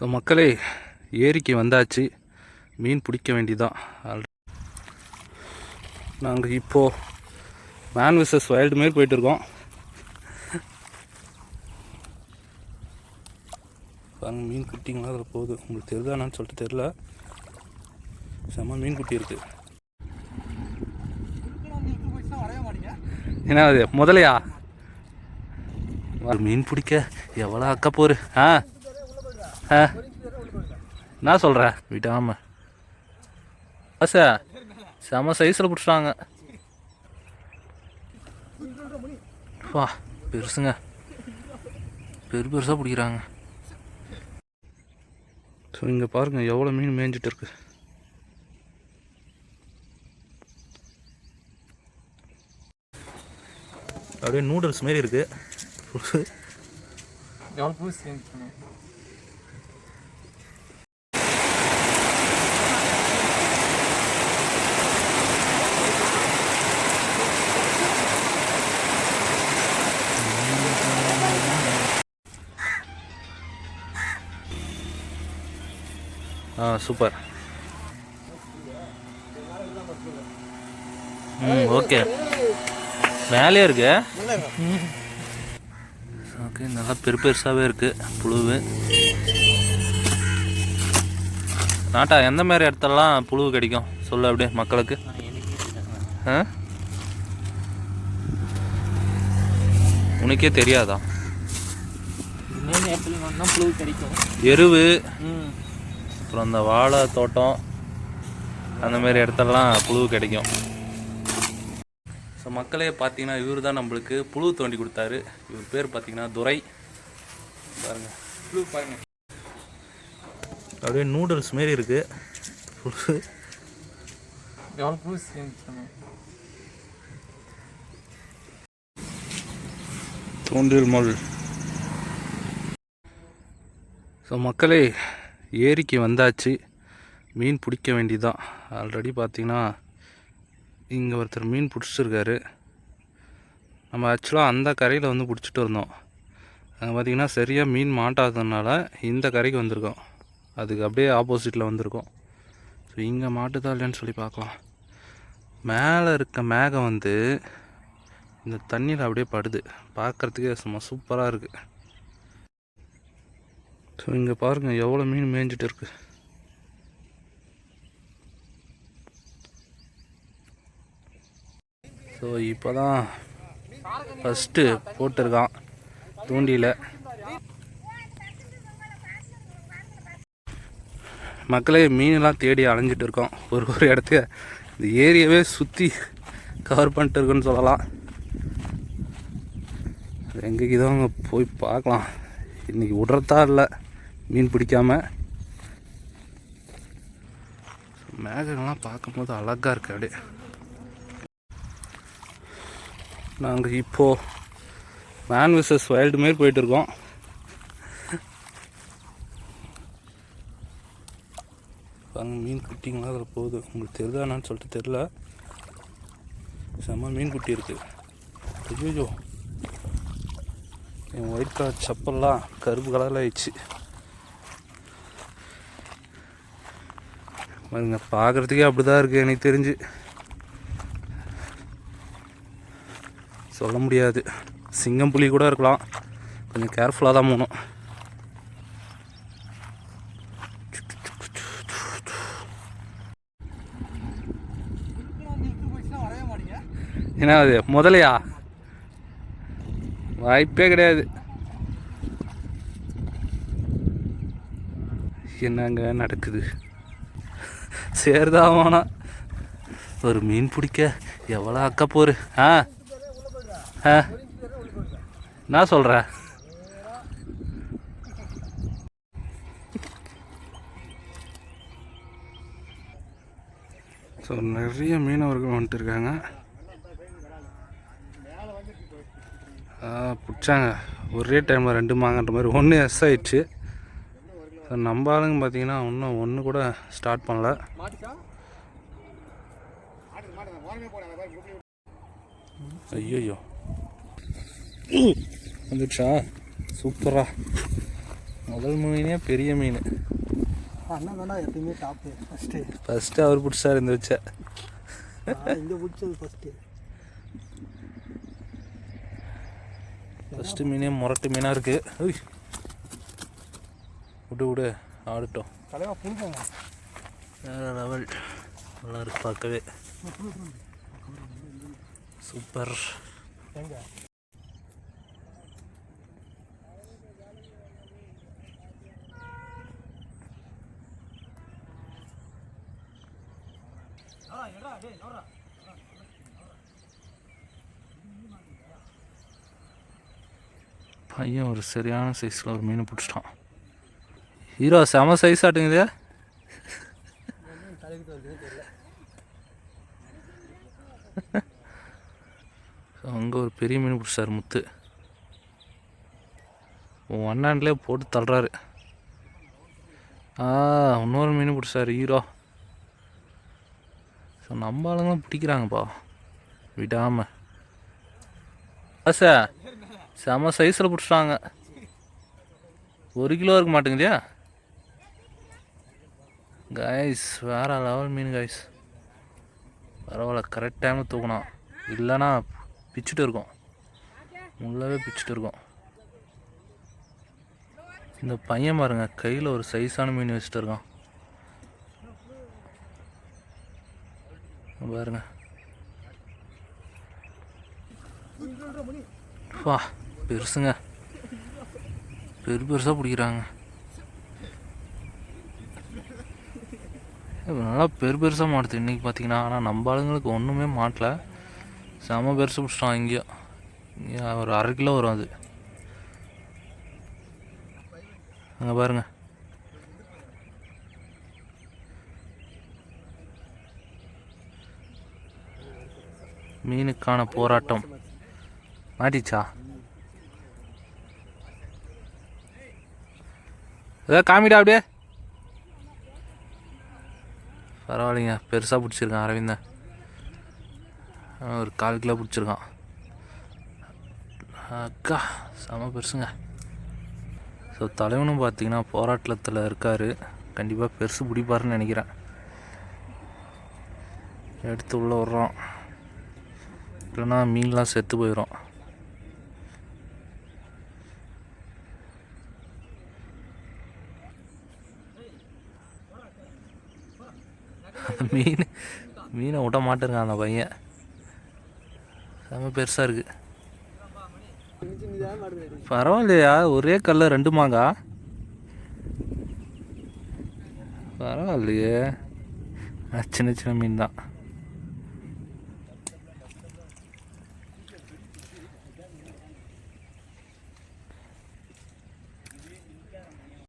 So மக்களே ஏரிக்கு வந்தாச்சு. மீன் பிடிக்க வேண்டியதான் நாங்கள் இப்போது மேன் விசஸ் வைல்டு மாரி போயிட்டுருக்கோம். பாருங்கள் மீன் குட்டிங்களா அதில் போகுது. உங்களுக்கு தெரியுதானான்னு சொல்லிட்டு தெரில செம்ம மீன் குட்டி இருக்குது என்ன அது முதலையா? மீன் பிடிக்க எவ்வளோ அக்கா போரு ஆ? என்ன சொல்கிற விடாம ஆசா. செம சைஸில் பிடிச்சாங்க வா பெருசுங்க. பெரு பெருசாக பிடிக்கிறாங்க. ஸோ இங்கே பாருங்கள் எவ்வளோ மீன் மேய்ஞ்சிட்டு இருக்கு அப்படியே நூடுல்ஸ் மாரி இருக்கு. ஆ சூப்பர். ம் ஓகே. மேலே இருக்கு? ஓகே நல்லா பெரு பெருசாகவே இருக்கு புழுவு. நாட்டா எந்த மாதிரி இடத்துலலாம் புழு கிடைக்கும்? சொல்லு அப்படியே மக்களுக்கு. ஆ? உனக்கே தெரியாதா? எருவு. அப்புறம் அந்த வாழை தோட்டம் அந்த மாதிரி இடத்துலலாம் புழு கிடைக்கும். ஸோ மக்களே பார்த்தீங்கன்னா இவர் தான் நம்மளுக்கு புழு தோண்டி கொடுத்தாரு. இவர் பேர் பார்த்தீங்கன்னா துரை. பாருங்க. புழு பாருங்க. அப்படியே நூடுல்ஸ் மாரி இருக்கு. புழு. எவ்வளோ பூ சேஞ்ச் பண்ணும் தூண்டில் முள் ஸோ மக்களே ஏரிக்கு வந்தாச்சு. மீன் பிடிக்க வேண்டிதான். ஆல்ரெடி பார்த்திங்கன்னா இங்கே ஒருத்தர் மீன் பிடிச்சிருக்காரு. நம்ம ஆக்சுவலாக அந்த கரையில் வந்து பிடிச்சிட்டு இருந்தோம் அங்கே பார்த்தீங்கன்னா சரியாக மீன் மாட்டாததுனால இந்த கரைக்கு வந்திருக்கோம். அதுக்கு அப்படியே ஆப்போசிட்டில் வந்திருக்கோம். ஸோ இங்கே மாட்டுதா இல்லைன்னு சொல்லி பார்க்கலாம் மேலே இருக்க மேகம் வந்து இந்த தண்ணியில் அப்படியே படுது. பார்க்குறதுக்கே சும்மா சூப்பராக இருக்குது ஸோ இங்கே பாருங்கள் எவ்வளோ மீன் மேய்ஞ்சிட்டு இருக்கு. ஸோ இப்போ தான் ஃபஸ்ட்டு போட்டிருக்கான் தூண்டியில். மக்களே மீனெல்லாம் தேடி அலைஞ்சிட்டு இருக்கோம். ஒரு ஒரு இடத்த இந்த ஏரியாவே சுற்றி கவர் பண்ணிட்டு இருக்குன்னு சொல்லலாம். எங்கே இதோ அங்கே போய் பார்க்கலாம். இன்றைக்கி விடுறதா இல்லை. மீன் பிடிக்காம. மேகங்கள்லாம் பார்க்கும்போது அழகாக இருக்கு அப்படியே. நாங்கள் இப்போது மேன் விசஸ் வைல்டு மாரி போயிட்டுருக்கோம் பாருங்க மீன் குட்டிங்களா அதில் போகுது. உங்களுக்கு தெரியுதானான்னு சொல்லிட்டு தெரில செம்ம மீன் குட்டி இருக்குது ஐயோ என் ஒயிட் கலர் செப்பல்லாம் கருப்பு கலரில் ஆயிடுச்சு. பாருங்க பார்க்குறதுக்கே அப்படி தான் இருக்குது எனக்கு தெரிஞ்சு. சொல்ல முடியாது. சிங்கம் புலி கூட இருக்கலாம். கொஞ்சம் கேர்ஃபுல்லாக தான் போகணும். என்ன அது முதலையா? வாய்ப்பே கிடையாது. என்னங்க நடக்குது? சேர்தான் வேணாம் ஒரு மீன் பிடிக்க எவ்வளோ அக்க போரு ஆ? ஆ? என்ன சொல்கிற ஸோ நிறைய மீனவர்கள் வந்துட்டு இருக்காங்க. பிடிச்சாங்க. ஒரே டைமில் ரெண்டு மாங்கன்ற மாதிரி. ஒன்று எஸ் ஆயிடுச்சு. ஸோ நம்ம ஆளுங்க பார்த்தீங்கன்னா இன்னும் ஒன்று கூட ஸ்டார்ட் பண்ணல. ஐயோ வந்துடுச்சா? சூப்பரா முதல் மீனே பெரிய மீன். அண்ணா தானே எப்பயுமே டாப்பு ஃபஸ்ட்டு ஃபஸ்ட்டு அவர் பிடிச்சார் இந்த வச்ச. இங்கே பிடிச்சது ஃபஸ்ட்டு ஃபஸ்ட்டு மீனே முரட்டு மீனாக இருக்குது விடு விடு. ஆடட்டும். வேறு லெவல் நல்லா இருக்கு பார்க்கவே. சூப்பர் பையன் ஒரு சரியான சைஸில் ஒரு மீன் பிடிச்சிட்டான். ஹீரோ செம சைஸ் ஆட்டுங்குது தலைக்கு அங்கே ஒரு பெரிய மீன் பிடிச்சாரு முத்து. ஒன் ஒன்னாண்ட்லேயே போட்டு தள்ளுறாரு. ஆ இன்னொரு மீன் பிடிச்சாரு ஹீரோ. ஸோ நம்ம ஆளுங்களும் பிடிக்கிறாங்கப்பா. விடாமல் ஆசை செம சைஸில் பிடிச்சிட்டாங்க. ஒரு கிலோ இருக்க மாட்டேங்குதியா? கைஸ் வேறு லெவல் மீன் காய்ஸ் பரவாயில்ல கரெக்ட் டைமில் தூக்கணும் இல்லைன்னா பிச்சுட்டு இருக்கோம். முள்ளவே பிச்சுட்டு இருக்கும். இந்த பையன் பாருங்க கையில் ஒரு சைஸான மீன் வச்சுட்டு இருக்கான். பாருங்க. வா பெருசுங்க. பெரு பெருசாக பிடிக்கிறாங்க. நல்லா பெரு பெருசாக மாட்டுது. இன்றைக்கி பார்த்தீங்கன்னா ஆனால் நம்ம ஆளுங்களுக்கு ஒன்றுமே மாட்டல. செம பெருசு பிடிச்சிட்டோம் இங்கேயோ இங்கே ஒரு அரை கிலோ வரும் அது. அங்கே பாருங்க. மீனுக்கான போராட்டம். மாட்டிச்சா? ஏதோ காமிடா அப்படியே. பரவாயில்லைங்க. பெருசாக பிடிச்சிருக்கான் அரவிந்தன் ஒரு கால் கிலோ பிடிச்சிருக்கான். அக்கா செம பெருசுங்க. ஸோ தலைவனும் பார்த்தீங்கன்னா போராட்டத்தில் இருக்கார். கண்டிப்பாக பெருசு பிடிப்பாருன்னு நினைக்கிறேன். எடுத்து உள்ளே விட்றோம். இல்லைன்னா மீன்லாம் செத்து போயிடும் மீன் மீனை விட மாட்டேருங்க அந்த பையன். செம பெருசாக இருக்குது பரவாயில்லையா ஒரே கல்ல ரெண்டு மாங்கா? பரவாயில்லையே. சின்ன சின்ன மீன் தான்.